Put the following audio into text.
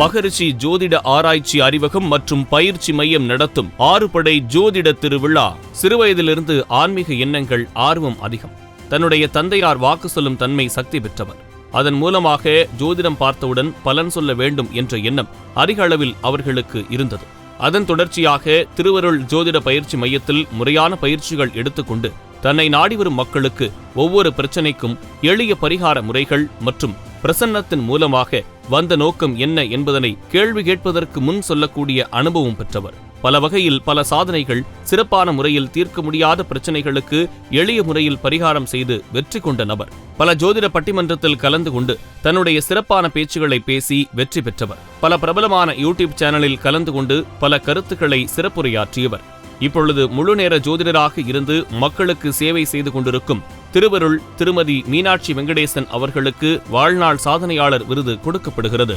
மகரிஷி ஜோதிட ஆராய்ச்சி அறிவகம் மற்றும் பயிற்சி மையம் நடத்தும் ஆறுபடை ஜோதிட திருவிழா. சிறுவயதிலிருந்து ஆன்மீக எண்ணங்கள் ஆர்வம் அதிகம். தன்னுடைய தந்தையார் வாக்கு சொல்லும் தன்மை சக்தி பெற்றவர். அதன் மூலமாக ஜோதிடம் பார்த்தவுடன் பலன் சொல்ல வேண்டும் என்ற எண்ணம் அதிக அளவில் அவர்களுக்கு இருந்தது. அதன் தொடர்ச்சியாக திருவருள் ஜோதிட பயிற்சி மையத்தில் முறையான பயிற்சிகள் எடுத்துக்கொண்டு தன்னை நாடி வரும் மக்களுக்கு ஒவ்வொரு பிரச்சனைக்கும் எளிய பரிகார முறைகள் மற்றும் பிரசன்னத்தின் மூலமாக வந்த நோக்கம் என்ன என்பதனை கேள்வி கேட்பதற்கு முன் சொல்லக்கூடிய அனுபவம் பெற்றவர். பல வகையில் பல சாதனைகள் சிறப்பான முறையில் தீர்க்க முடியாத பிரச்சனைகளுக்கு எளிய முறையில் பரிகாரம் செய்து வெற்றி கொண்ட நபர். பல ஜோதிட பட்டிமன்றத்தில் கலந்து கொண்டு தன்னுடைய சிறப்பான பேச்சுகளை பேசி வெற்றி பெற்றவர். பல பிரபலமான யூடியூப் சேனலில் கலந்து கொண்டு பல கருத்துக்களை சிறப்புரையாற்றியவர். இப்பொழுது முழுநேர ஜோதிடராக இருந்து மக்களுக்கு சேவை செய்து கொண்டிருக்கும் திருவருள் திருமதி மீனாட்சி வெங்கடேசன் அவர்களுக்கு வாழ்நாள் சாதனையாளர் விருது கொடுக்கப்படுகிறது.